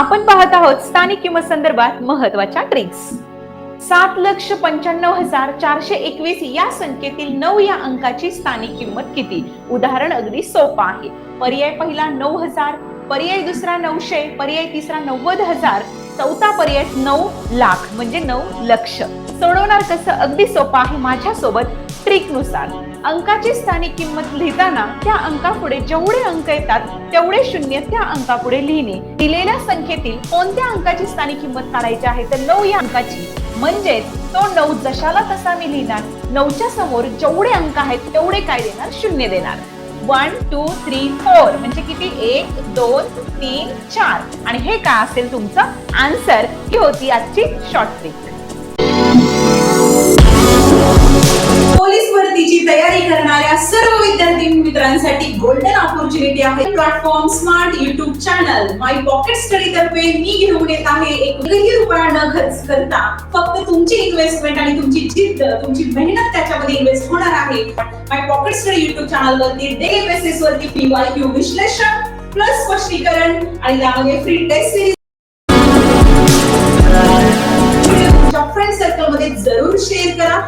आपण पाहत आहोत स्थानिक किंमत संदर्भात महत्त्वाच्या ट्रिक्स सात लक्ष पंच्याण्णव हजार चारशे एकवीस या संख्येतील नऊ या अंकाची स्थानिक किंमत किती? उदाहरण अगदी सोपं आहे. पर्याय पहिला नऊ हजार पर्याय दुसरा नऊशे पर्याय तिसरा नव्वद हजार चौथा पर्याय नऊ लाख म्हणजे नऊ लक्ष. सोडवणार कसं? अगदी सोपं आहे माझ्या ट्रिकनुसार अंकाची स्थानिक किंमत लिहिताना त्या अंकापुढे जेवढे अंक येतात तेवढे शून्य त्या अंकापुढे लिहिणे. दिलेल्या संख्येतील कोणत्या अंकाची स्थानिक किंमत काढायची आहे तर नऊ या अंकाची. म्हणजेच तो नऊ जशाला तसा मी लिहिणार नऊच्या समोर जेवढे अंक आहेत तेवढे काय देणार? शून्य देणार. वन टू थ्री फोर म्हणजे किती? एक दोन तीन चार. आणि हे काय असेल तुमचं? आन्सर ही होती आजची शॉर्ट ट्रिक तयारी करणाऱ्या सर्व विद्यार्थी मित्रांसाठी गोल्डन ऑपॉर्च्युनिटी आहे. Platform smart YouTube channel my pocket study तर्फे मी घेऊन येत आहे. एकही रुपया न खर्च करता फक्त तुमची इन्व्हेस्टमेंट आणि तुमची जिद्द तुमची मेहनत त्याच्यामध्ये इन्व्हेस्ट होणार आहे. My pocket study YouTube channel वरती डे बेसिस वरती पीवाय क्यू विश्लेषण प्लस स्पष्टीकरण आणि त्यामध्ये फ्री टेस्ट सिरीज फ्रेंड सर्कलमध्ये जरूर शेअर करा.